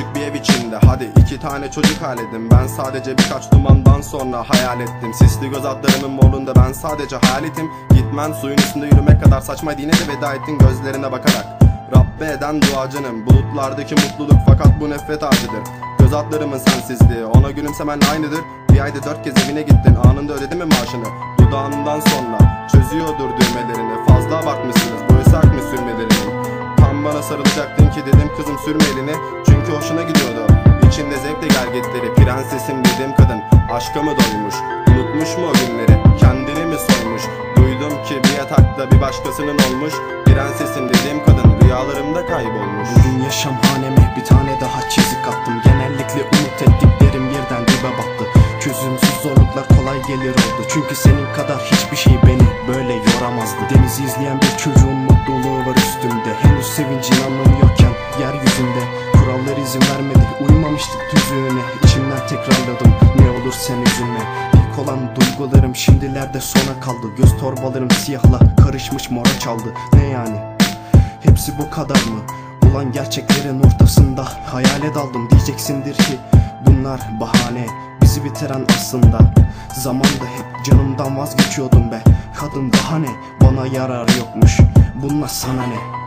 alev içinde. Hadi iki tane çocuk halledim Ben sadece birkaç dumandan sonra hayal ettim. Sisli göz atlarımın morluğunda ben sadece hayaletim. Gitmen suyun üstünde yürümek kadar saçma Yine de veda ettin gözlerine bakarak. Rabbe eden duacınım Bulutlardaki mutluluk fakat bu nefret acıdır Göz atlarımın sensizliği Ona gülümsemenle aynıdır. Bir ayda dört kez evine gittin Anında ödedin mi maaşını? Dudağından sonra Çözüyordur düğmelerini Fazla abartmışsınız Sarılacaktın ki dedim kızım sürme elini Çünkü hoşuna gidiyordu. İçinde zevkle gergetleri Prensesim dedim kadın Aşka mı doymuş. Unutmuş mu o günleri? Kendini mi soymuş Duydum ki bir yatakta bir başkasının olmuş. Prensesim dediğim kadın Rüyalarımda kaybolmuş. Bugün yaşamhaneme bir tane daha çizik attım. Genellikle umut ettiklerim birden dibe battı. Çözümsüz zorluklar kolay gelir oldu. Çünkü senin kadar hiçbir şey beni sevincin anlamı yokken yeryüzünde Kurallar izin vermedi. Uymamıştık tüzüğüne İçimden tekrarladım. Ne olur sen üzülme. İlk olan duygularım şimdilerde sona kaldı. Göz torbalarım siyahla karışmış mora çaldı. Ne yani? Hepsi bu kadar mı? Ulan gerçeklerin ortasında hayale daldım. Diyeceksindir ki Bunlar bahane bizi bitiren aslında. Zamanda hep canımdan vazgeçiyordum be. Kadın daha ne? Bana yarar yokmuş. Bunlar sana ne